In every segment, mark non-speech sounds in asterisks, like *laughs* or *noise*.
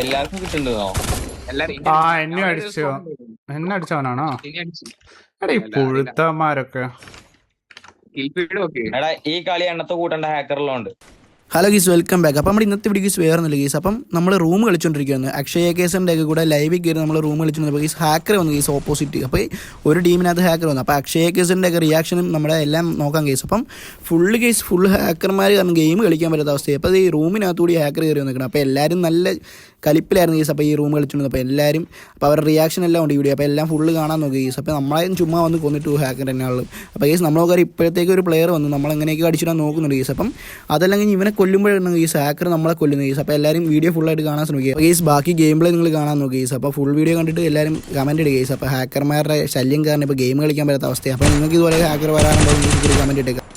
എല്ലാവർക്കും കിട്ടുന്നുണ്ടോ? ആ എന്നെ അടിച്ചു. എന്നെ അടിച്ചവനാണോ? എടാ ഈ പുഴുത്തമാരൊക്കെ എടാ ഈ കളി എണ്ണത്ത് കൂട്ടേണ്ട ഹാക്കറിലുണ്ട് ഹലോ ഗീസ് വെൽക്കം ബാക്ക് അപ്പം നമ്മുടെ ഇന്നത്തെ വീഡിയോ ഗീസ് വേറെ ഒന്നുമില്ല ഗീസ് അപ്പം നമ്മൾ റൂം കളിച്ചുകൊണ്ടിരിക്കുകയാണ് അക്ഷയ കേസിന്റെ ഒക്കെ കൂടെ ലൈവ് കയറി നമ്മൾ റൂം കളിച്ചുകൊണ്ടിരുന്നപ്പോൾ ഗീസ് ഹാക്കർ വന്നു ഗീസ് ഓപ്പോസിറ്റ് അപ്പോൾ ഒരു ടീമിനകത്ത് ഹാക്കർ വന്നു. അപ്പോൾ അക്ഷയ കേസിന്റെ ഒക്കെ റിയാക്ഷനും നമ്മുടെ എല്ലാം നോക്കാം കേസ് അപ്പം ഫുള്ള് കേസ് ഫുൾ ഹാക്കർമാർ കാരണം ഗെയിം കളിക്കാൻ പറ്റാത്ത അവസ്ഥയായി. അപ്പോൾ ഈ റൂമിനകത്തുകൂടി ഹാക്കർ കയറി വന്നിരിക്കണം അപ്പോൾ എല്ലാവരും നല്ല കലിപ്പിലായിരുന്നു ഗീസ് അപ്പോൾ ഈ റൂം കളിച്ചുകൊണ്ട് അപ്പോൾ എല്ലാവരും അപ്പോൾ അവരുടെ റിയാക്ഷൻ എല്ലാം ഉണ്ട് വീഡിയോ അപ്പോൾ എല്ലാം ഫുള്ള് കാണാൻ നോക്കി ഗീസ് അപ്പോൾ നമ്മളായും ചുമ്മാ വന്ന് കൊന്നിട്ട് ഹാക്കർ തന്നെയാണ് അപ്പോൾ ഗീസ് നമ്മളൊക്കെ ഇപ്പോഴത്തേക്ക് ഒരു പ്ലെയർ വന്നു. നമ്മളെങ്ങനെയൊക്കെ അടിച്ചിടാൻ നോക്കുന്നുണ്ട് ഗീസ് അപ്പം അതല്ലെങ്കിൽ ഇവനെ കൊല്ലുമ്പോഴാണ് ഗെയ്സ് ഹാക്കർ നമ്മളെ കൊല്ലുന്ന ഗീസ് അപ്പോൾ എല്ലാവരും വീഡിയോ ഫുള്ളായിട്ട് കാണാൻ ശ്രമിക്കുക. ഗെയ്സ് ബാക്കി ഗെയിം പ്ലേ നിങ്ങൾ കാണാൻ നോക്കി ഗീസ് അപ്പോൾ ഫുൾ വീഡിയോ കണ്ടിട്ട് എല്ലാവരും കമന്റ് ഇടുക ഗീസ് അപ്പോൾ ഹാക്കർമാരുടെ ശല്യം കാരണം ഇപ്പോൾ ഗെയിം കളിക്കാൻ പറ്റാത്ത അവസ്ഥയാണ് അപ്പോൾ നിങ്ങൾക്ക് ഇതുപോലെ ഹാക്കർ വരാനുണ്ടെങ്കിൽ കമന്റ് ഇട്ടേക്കാം.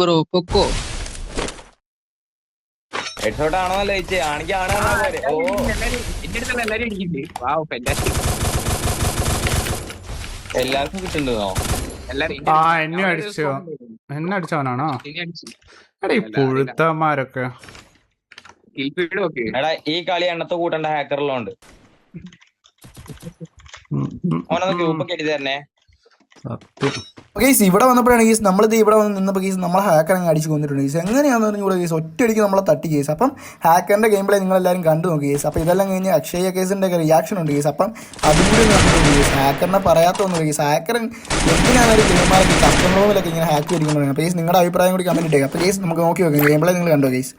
ബ്രോ പൊക്കോ? ഹെഡ്ഷോട്ട് ആണോന്നല്ല ചോദിച്ചേ ആണെങ്കിൽ ആണോ പോരെ ഓ. എന്റെ അടുത്തുള്ള എല്ലാരും അടിക്കുന്നുണ്ട് വാവ് ഫെന്റാസ്റ്റിക് എല്ലാവർക്കും കിട്ടുന്നുണ്ടോ? ആ എന്നെ അടിച്ചു? എന്നെ അടിച്ചവനാണോ? എടാ ഈ ഓക്കെ. എടാ ഈ കളി എണ്ണത്ത് കൂട്ടേണ്ട ഹാക്കറിലുണ്ട് അവനൊന്ന് ഉം. ഗ്രൂപ്പ് കെട്ടി തരണേ. സത്യം. ഗീസ് ഇവിടെ വന്നപ്പോഴാണ് ഗീസ് നമ്മളിത് ഇവിടെ വന്ന് നിന്നപ്പോൾ ഗീസ് നമ്മളെ ഹാക്കർ അങ്ങ് അടിച്ച് കൊന്നിട്ടുണ്ട് ഗീസ് എങ്ങനെയാണെന്ന് പറഞ്ഞാൽ കൂടെ ഗീസ് ഒറ്റയടിക്ക് നമ്മളെ തട്ടി കേസ് അപ്പം ഹാക്കറിന്റെ ഗെയിം പ്ലേ നിങ്ങളെല്ലാവരും കണ്ടു നോക്കി കേസ് അപ്പോൾ ഇതെല്ലാം കഴിഞ്ഞ് അക്ഷയ കേസിന്റെ ഒക്കെ റിയാക്ഷൻ ഉണ്ട് കേസ് അപ്പം അതും കൂടി കണ്ടു ഹാക്കറിനെ ഹാക്കറിനെ പറയാത്തൊന്നും കേസ് ഹാക്കർ എന്തിനാണ് ഒരു ഗെയിമാർക്ക് കസ്റ്റമർ റൂമിലൊക്കെ ഇങ്ങനെ ഹാക്ക് ചെയ്തിരിക്കുന്നത്? അപ്പോൾ ഗീസ് നിങ്ങളുടെ അഭിപ്രായം കൂടി കമന്റ് ഇട്ടേക്കാം. അപ്പോൾ ഗീസ് നമുക്ക് നോക്കി നോക്കാം ഗെയിം പ്ലേ നിങ്ങൾ കണ്ടോ ഗീസ്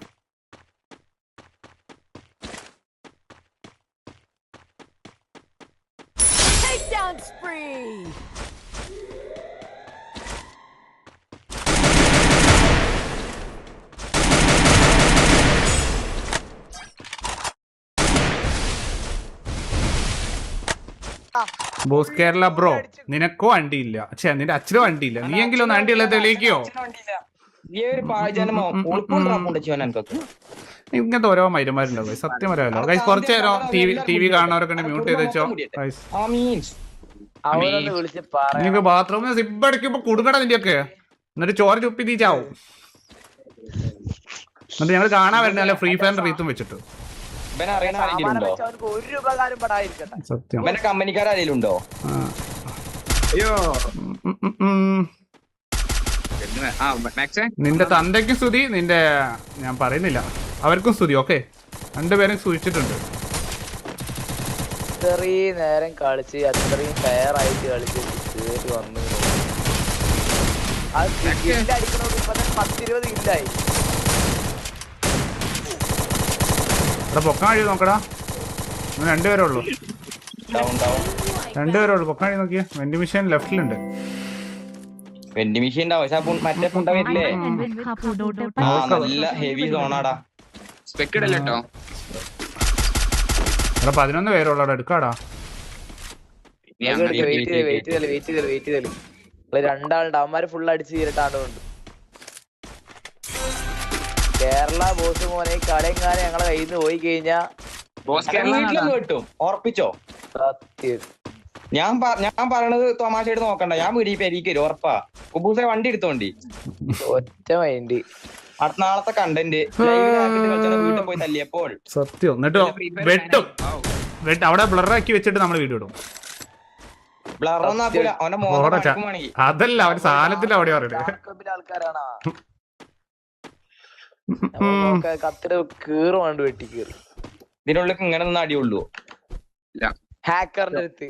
ബോസ് കേരള ബ്രോ നിനക്കോ വണ്ടിയില്ല. ഛേ നിന്റെ അച്ഛനും വണ്ടിയില്ല. നീ എങ്കിലും വണ്ടി വണ്ടിയുള്ള തെളിയിക്കോ? ഇങ്ങനത്തെ ഓരോ മൈരന്മാരുണ്ടാവും guys. സത്യം പറയാമല്ലോ ഗൈസ് കുറച്ചു നേരം ടി വി കാണുന്നവരൊക്കെ മ്യൂട്ട് ചെയ്ത് വെച്ചോ നിങ്ങക്ക് നിങ്ങൾക്ക് ബാത്റൂമിൽ സിബ് അടിക്കുമ്പോ കുടുങ്ങട നിന്റെയൊക്കെ. എന്നിട്ട് ചോര ചുപ്പി ചാവും. എന്നിട്ട് ഞങ്ങൾ കാണാൻ വരണല്ലോ ഫ്രീ ഫയറിന്റെ റീത്തും വെച്ചിട്ട്. ഒരു ഉപകാരം പെടാതിരിക്കട്ടെ. സത്യം. ഇവന്റെ കമ്പനിക്കാരെങ്കിലും ഉണ്ടോ? അയ്യോ. നിന്റെ തന്തയ്ക്ക് സ്തുതി നിന്റെ ഞാൻ പറയുന്നില്ല. അവർക്കും സ്തുതി ഓക്കെ? രണ്ടുപേരും സൂചിച്ചിട്ടുണ്ട് ഇത്രയും നേരം കളിച്ച് അത്രയും ഫെയർ ആയിട്ട് കളിച്ച് കേറി വന്നു. അത് ഇപ്പൊ പത്തിരുപത് കില്ലായി ഇവിടെ പൊക്കാൻ കഴിയും നോക്കടാ രണ്ടുപേരേ ഉള്ളൂ രണ്ടുപേരേ ഉള്ളൂ പൊക്കാൻ കഴിയും നോക്കിയ വെന്റി മെഷീൻ ലെഫ്റ്റിലുണ്ട് വെന്റി മെഷീൻ പക്ഷെ ആ മറ്റേ പുണ്ട വരില്ലേ നല്ല ഹെവി സോണാടാ പതിനൊന്ന് പേരുള്ള എടുക്കാടാ വെയിറ്റ് ചെയ്ത് വെയിറ്റ് വെയിറ്റ് അവന്മാര് ഫുൾ അടിച്ച് തീരട്ടാണ്ടുണ്ട് കേരള ബോസ് മോനെ ഈ കാലം ഞങ്ങളെ കയ്യിൽ നിന്ന് പോയി കഴിഞ്ഞാ ബോസ് അല്ല, കേരള വീട്ടിലൊന്ന് കിട്ടും. ഉറപ്പിച്ചോ? സത്യം. ഞാൻ പ- ഞാൻ പറയണത് തമാശയായിട്ട് നോക്കണ്ട. ഞാൻ വീടി പെരീക്ക് വരും ഉറപ്പാ. കുബൂസെ വണ്ടി എടുത്തോണ്ടി. ഒറ്റ മൈൻഡ് അടുത്ത നാളത്തെ കണ്ടന്റ് വീട്ടിൽ പോയി തല്ലിയപ്പോൾ. സത്യം. എന്നിട്ട് വെട്ടും. വെട്ട് അവിടെ ബ്ലറാക്കി വെച്ചിട്ട് നമ്മൾ വീഡിയോ ഇടും ബ്ലറൊന്നും ആക്കൂല. അവന്റെ മോനെ അതല്ല അവർ സാധനത്തിൽ അവിടെ പറയുന്നത്. ആൾക്കാരാണാ. *laughs* ഉം. കത്തിട്ട് കീറ് വേണ്ട വെട്ടി കീറി. ഇതിനുള്ളിൽ ഇങ്ങനെ നിന്ന് അടിയുള്ളൂ ഹാക്കറിന്റെ അടുത്ത്.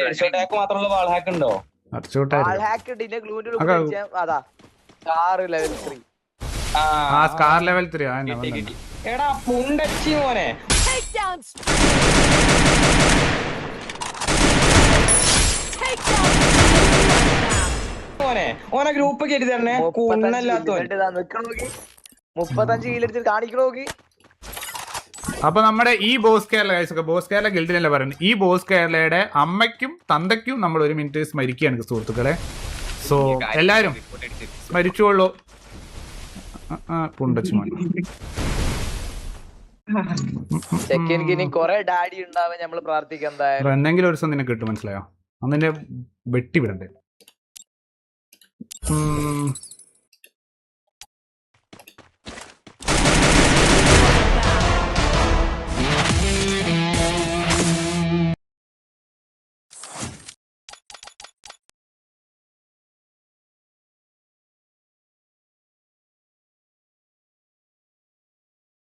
ഹെഡ്ഷോട്ടാക്ക് മാത്രമുള്ള വാൾ ഹാക്ക് ഉണ്ടോ? ആൾ ഹാക്ക് ഗ്ലൂവിന്റെ അതാ. ലെവൽ ത്രീ ആ. സ്കാർ ലെവൽ ത്രീ എടാ പുണ്ടച്ചി മോനെ! മോനെ. ഓനെ ഗ്രൂപ്പ് കയറ്റി തരണേ. കുണ്ണല്ലാത്തവൻ. നിക്കണോക്കി മുപ്പത്തഞ്ച് കിലോ കാണിക്കണോക്കി അപ്പൊ നമ്മുടെ ഈ ബോസ് കേരള ഒക്കെ ബോസ് കേരള ഗിൽഡിനല്ല പറയുന്നത് ഈ ബോസ് കേരളയുടെ അമ്മയ്ക്കും തന്തയ്ക്കും നമ്മൾ ഒരു മിനിറ്റ് സ്മരിക്കുകയാണ് സുഹൃത്തുക്കളെ. സോ എല്ലാരും സ്മരിച്ചോളൂ. പുണ്ടച്ചുമോൻ ചെക്കനിക്ക് ഇനി കൊറേ ഡാഡി ഉണ്ടാവാൻ നമ്മൾ പ്രാർത്ഥിക്കാം എന്തായാലും. എന്തെങ്കിലും ഒരു ദിവസം നിനക്ക് കിട്ടും മനസ്സിലായോ? അന്ന് എന്നെ Mm.